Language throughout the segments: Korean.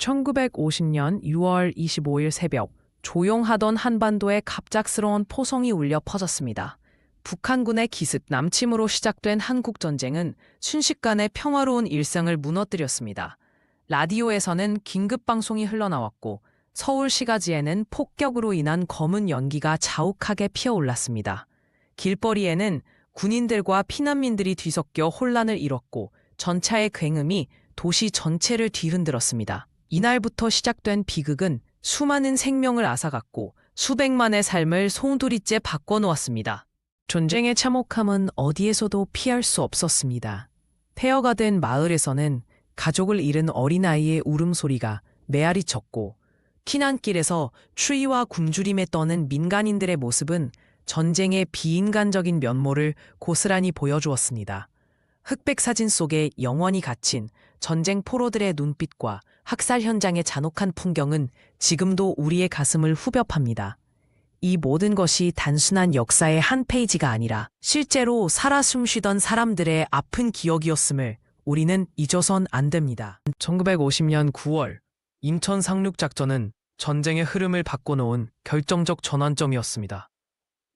1950년 6월 25일 새벽 조용하던 한반도에 갑작스러운 포성이 울려 퍼졌습니다. 북한군의 기습 남침으로 시작된 한국 전쟁은 순식간에 평화로운 일상을 무너뜨렸습니다. 라디오에서는 긴급 방송이 흘러나왔고 서울 시가지에는 폭격으로 인한 검은 연기가 자욱하게 피어올랐습니다. 길거리에는 군인들과 피난민들이 뒤섞여 혼란을 일었고 전차의 굉음이 도시 전체를 뒤흔들었습니다. 이날부터 시작된 비극은 수많은 생명을 앗아갔고 수백만의 삶을 송두리째 바꿔놓았습니다. 전쟁의 참혹함은 어디에서도 피할 수 없었습니다. 폐허가 된 마을에서는 가족을 잃은 어린아이의 울음소리가 메아리 쳤고 피난길에서 추위와 굶주림에 떠는 민간인들의 모습은 전쟁의 비인간적인 면모를 고스란히 보여주었습니다. 흑백 사진 속에 영원히 갇힌 전쟁 포로들의 눈빛과 학살 현장의 잔혹한 풍경은 지금도 우리의 가슴을 후벼 팝니다. 이 모든 것이 단순한 역사의 한 페이지가 아니라 실제로 살아 숨쉬던 사람들의 아픈 기억이었음을 우리는 잊어선 안 됩니다. 1950년 9월 인천 상륙 작전은 전쟁의 흐름을 바꿔놓은 결정적 전환점이었습니다.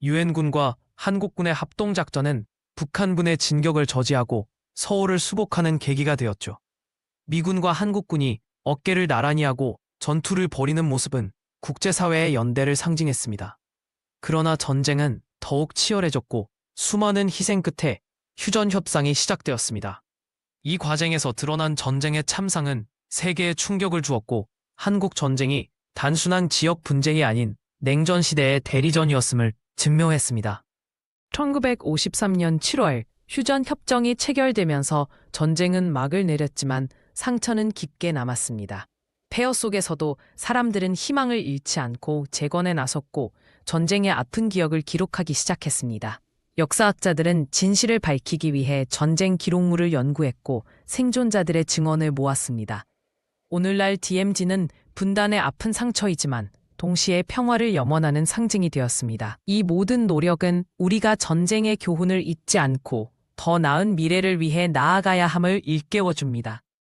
유엔군과 한국군의 합동 작전은 북한군의 진격을 저지하고 서울을 수복하는 계기가 되었죠. 미군과 한국군이 어깨를 나란히 하고 전투를 벌이는 모습은 국제사회의 연대를 상징했습니다. 그러나 전쟁은 더욱 치열해졌고 수많은 희생 끝에 휴전 협상이 시작되었습니다. 이 과정에서 드러난 전쟁의 참상은 세계에 충격을 주었고 한국 전쟁이 단순한 지역 분쟁이 아닌 냉전 시대의 대리전이었음을 증명했습니다. 1953년 7월 휴전 협정이 체결되면서 전쟁은 막을 내렸지만 상처는 깊게 남았습니다. 폐허 속에서도 사람들은 희망을 잃지 않고 재건에 나섰고 전쟁의 아픈 기억을 기록하기 시작했습니다. 역사학자들은 진실을 밝히기 위해 전쟁 기록물을 연구했고 생존자들의 증언을 모았습니다. 오늘날 DMZ는 분단의 아픈 상처이지만 동시에 평화를 염원하는 상징이 되었습니다. 이 모든 노력은 우리가 전쟁의 교훈을 잊지 않고 더 나은 미래를 위해 나아가야 함을 일깨워 줍니다.